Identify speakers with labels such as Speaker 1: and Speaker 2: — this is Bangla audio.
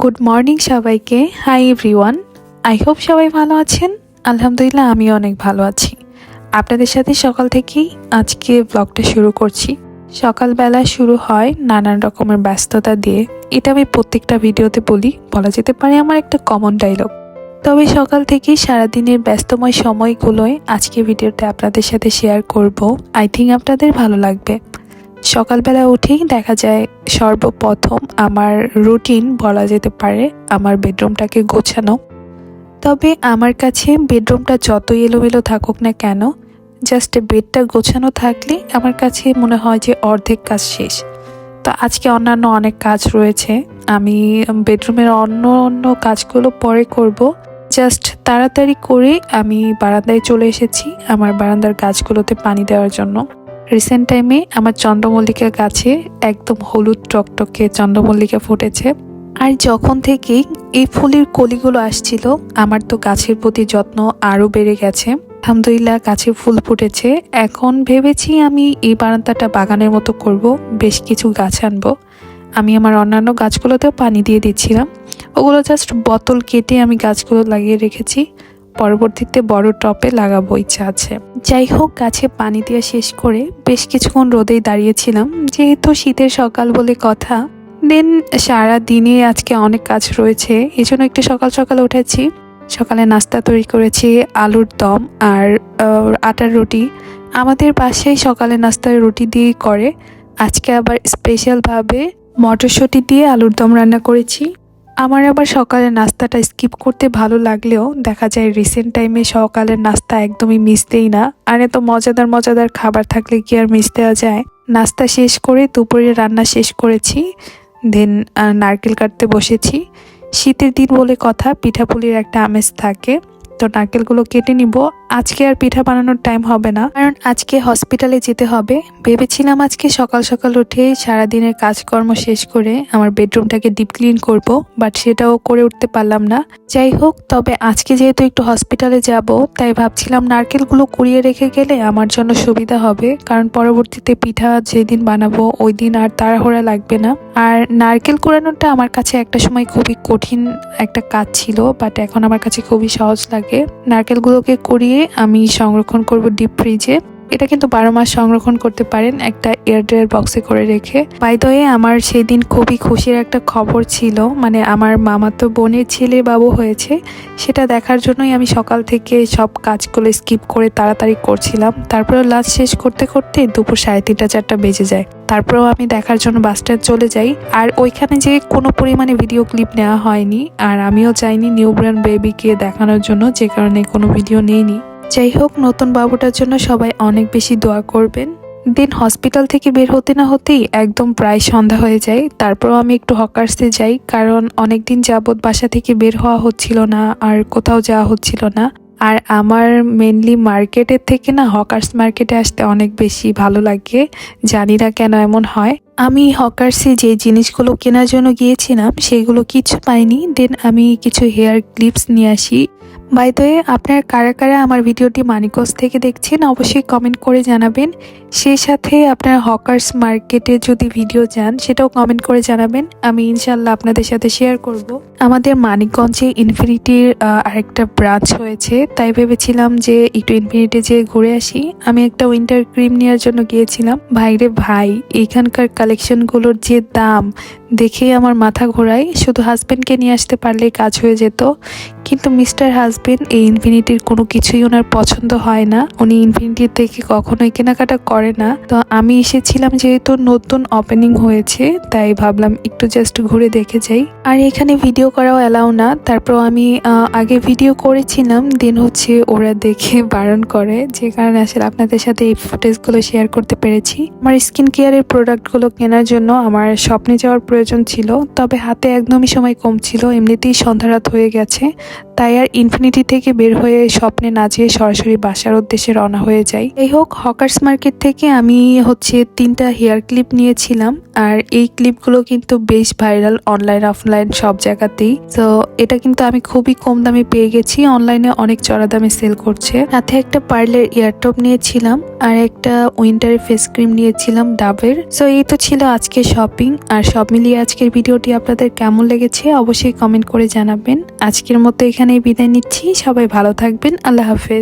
Speaker 1: গুড মর্নিং সবাইকে। হাই এভরিওয়ান আই হোপ সবাই ভালো আছেন। আলহামদুলিল্লাহ আমি অনেক ভালো আছি। আপনাদের সাথে সকাল থেকেই আজকে ব্লগটা শুরু করছি। সকালবেলা শুরু হয় নানান রকমের ব্যস্ততা দিয়ে। এটা আমি প্রত্যেকটা ভিডিওতে বলি, বলা যেতে পারে আমার একটা কমন ডায়লগ তবে সকাল থেকেই সারাদিনের ব্যস্তময় সময়গুলোয় আজকে ভিডিওতে আপনাদের সাথে শেয়ার করব। আই থিঙ্ক আপনাদের ভালো লাগবে। সকালবেলা উঠেই দেখা যায় সর্বপ্রথম আমার রুটিন বলা যেতে পারে আমার বেডরুমটাকে গোছানো। তবে আমার কাছে বেডরুমটা যতই এলোমেলো থাকুক না কেন জাস্ট বেডটা গোছানো থাকলে আমার কাছে মনে হয় যে অর্ধেক কাজ শেষ। তো আজকে অন্যান্য অনেক কাজ রয়েছে, আমি বেডরুমের অন্য অন্য কাজগুলো পরে করব। জাস্ট তাড়াতাড়ি করে আমি বারান্দায় চলে এসেছি আমার বারান্দার গাছগুলোতে পানি দেওয়ার জন্য। রিসেন্ট টাইমে আমার চন্দ্রমল্লিকা গাছে একদম হলুদ টকটকে চন্দ্রমল্লিকা ফুটেছে। আর যখন থেকেই এই ফুলের কলিগুলো আসছিল, আমার তো গাছের প্রতি যত্ন আরও বেড়ে গেছে। আলহামদুলিল্লাহ গাছে ফুল ফুটেছে। এখন ভেবেছি আমি এই বারান্দাটা বাগানের মতো করব, বেশ কিছু গাছ আনব। আমি আমার অন্যান্য গাছগুলোতেও পানি দিয়ে দিচ্ছিলাম। ওগুলো জাস্ট বোতল কেটে আমি গাছগুলো লাগিয়ে রেখেছি। পরবর্তীতে বড় টপে লাগাবো ইচ্ছা আছে। যাই হোক, গাছে পানি দেওয়া শেষ করে বেশ কিছুক্ষণ রোদেই দাঁড়িয়েছিলাম। যেহেতু শীতের সকাল বলে কথা, দেন সারা দিনে আজকে অনেক কাজ রয়েছে। এই জন্য একটু সকাল সকাল উঠেছি। সকালে নাস্তা তৈরি করেছি, আলুর দম আর আটার রুটি। আমাদের বাসায় সকালে নাস্তায় রুটি দিয়েই করে। আজকে আবার স্পেশালভাবে মটরশুঁটি দিয়ে আলুর দম রান্না করেছি। আমার আবার সকালে নাস্তাটা স্কিপ করতে ভালো লাগলেও দেখা যায় রিসেন্ট টাইমে সকালের নাস্তা একদমই মিস দেই না। আর এত মজাদার মজাদার খাবার থাকলে কি আর মিস দেওয়া যায়? নাস্তা শেষ করে দুপুরে রান্না শেষ করেছি দেন নারকেল কাটতে বসেছি। শীতের দিন বলে কথা, পিঠাপুলির একটা আমেজ থাকে। তো নারকেলগুলো কেটে নিব আজকে আর পিঠা বানানোর টাইম হবে না। কারণ আজকে হসপিটালে যেতে হবে। ভেবেছিলাম আজকে সকাল সকাল উঠে সারাদিনের কাজকর্ম শেষ করে আমার বেডরুমটাকে ডিপ ক্লিন করব বাট সেটাও করে উঠতে পারলাম না। যাই হোক, তবে আজকে যেহেতু একটু হসপিটালে যাব, তাই ভাবছিলাম নারকেলগুলো কুড়িয়ে রেখে গেলে আমার জন্য সুবিধা হবে। কারণ পরবর্তীতে পিঠা যেদিন বানাবো, ওই দিন আর তাড়াহুড়া লাগবে না। আর নারকেল কুড়ানোটা আমার কাছে একটা সময় খুবই কঠিন একটা কাজ ছিল বাট এখন আমার কাছে খুবই সহজ লাগে। নারকেলগুলোকে কুড়িয়ে আমি সংরক্ষণ করব ডিপ ফ্রিজে এটা কিন্তু বারো মাস সংরক্ষণ করতে পারেন একটা এয়ারড্রায়ার বক্সে করে রেখে। বাইদয়ে আমার সেই দিন খুবই খুশির একটা খবর ছিল মানে আমার মামাতো বোনের ছেলে বাবু হয়েছে, সেটা দেখার জন্যই আমি সকাল থেকে সব কাজগুলো স্কিপ করে তাড়াতাড়ি করছিলাম। তারপরে লাঞ্চ শেষ করতে করতে দুপুর সাড়ে তিনটা চারটা বেজে যায়। তারপরেও আমি দেখার জন্য বাস স্ট্যান্ড চলে যাই। আর ওইখানে যে কোনো পরিমাণে ভিডিও ক্লিপ নেওয়া হয়নি, আর আমিও চাইনি নিউ ব্র্যান্ড বেবিকে দেখানোর জন্য, যে কারণে কোনো ভিডিও নেইনি। যাই হোক, নতুন বাবুটার জন্য সবাই অনেক বেশি দোয়া করবেন। দিন হসপিটাল থেকে বের হতে না হতেই একদম প্রায় সন্ধ্যা হয়ে যায়। তারপরও আমি একটু হকার্সে যাই, কারণ অনেক দিন যাবৎ বাসা থেকে বের হওয়া হচ্ছিল না, আর কোথাও যাওয়া হচ্ছিল না। আর আমার মেনলি মার্কেটের থেকে না, হকার্স মার্কেটে আসতে অনেক বেশি ভালো লাগে। জানি না কেন এমন হয়। আমি হকার্সে যে জিনিসগুলো কেনার জন্য গিয়েছিলাম, সেগুলো কিছু পাইনি। দেন আমি কিছু হেয়ার ক্লিপস নিয়ে আসি। বাই দ্য ওয়ে আপনার কারা কারা আমার ভিডিওটি মানিকোজ থেকে দেখছেন, অবশ্যই কমেন্ট করে জানাবেন। সেই সাথে আপনার হকার্স মার্কেটে যদি ভিডিও যান, সেটাও কমেন্ট করে জানাবেন। আমি ইনশাল্লাহ আপনাদের সাথে শেয়ার করব। আমাদের মানিকগঞ্জে ইনফিনিটির আরেকটা ব্রাঞ্চ হয়েছে। তাই ভেবেছিলাম যে একটু ইনফিনিটি যে ঘুরে আসি। আমি একটা উইন্টার ক্রিম নেওয়ার জন্য গিয়েছিলাম। ভাইরে ভাই, এখানকার কালেকশনগুলোর যে দাম দেখেই আমার মাথা ঘোরায়। শুধু হাজব্যান্ডকে নিয়ে আসতে পারলেই কাজ হয়ে যেত। কিন্তু মিস্টার হাজবেন্ড এই ইনফিনিটির কোনো কিছুই ওনার পছন্দ হয় না। উনি ইনফিনিটির থেকে কখনোই কেনাকাটা করে না। তো আমি এসেছিলাম যেহেতু নতুন ওপেনিং হয়েছে, তাই ভাবলাম একটু জাস্ট ঘুরে দেখে যাই। আর এখানে ভিডিও করাও অ্যালাউ না। তারপর আমি আগে ভিডিও করেছিলাম দিন হচ্ছে ওরা দেখে বারণ করে। যে কারণে আসলে আপনাদের সাথে এই ফুটেজগুলো শেয়ার করতে পেরেছি। আমার স্কিন কেয়ারের প্রোডাক্টগুলো কেনার জন্য আমার স্বপ্নে যাওয়ার প্রয়োজন ছিল। তবে হাতে একদমই সময় কম ছিল, এমনিতেই সন্ধ্যা রাত হয়ে গেছে। তাই আর ইনফিনিটি থেকে বের হয়ে স্বপ্নে না যেয়ে সরাসরি বাসার উদ্দেশ্যে রওনা হয়ে যাই। এই হোক, হকার্স মার্কেট থেকে আমি হচ্ছে তিনটা হেয়ার ক্লিপ নিয়েছিলাম আর এই ক্লিপগুলো কিন্তু বেশ ভাইরাল অনলাইন, অফলাইন সব জায়গাতেই। তো এটা কিন্তু আমি খুবই কম দামে পেয়ে গেছি। অনলাইনে অনেক চড়া দামে সেল করছে। সাথে একটা পার্লের ইয়ারটপ নিয়েছিলাম আর একটা উইন্টার ফেস ক্রিম নিয়েছিলাম ডাবের। সো এই তো ছিল আজকে শপিং আর সব মিলিয়ে আজকের ভিডিওটি আপনাদের কেমন লেগেছে অবশ্যই কমেন্ট করে জানাবেন। আজকের মতো এখানেই বিদায় নিচ্ছি। সবাই ভালো থাকবেন। আল্লাহ হাফেজ।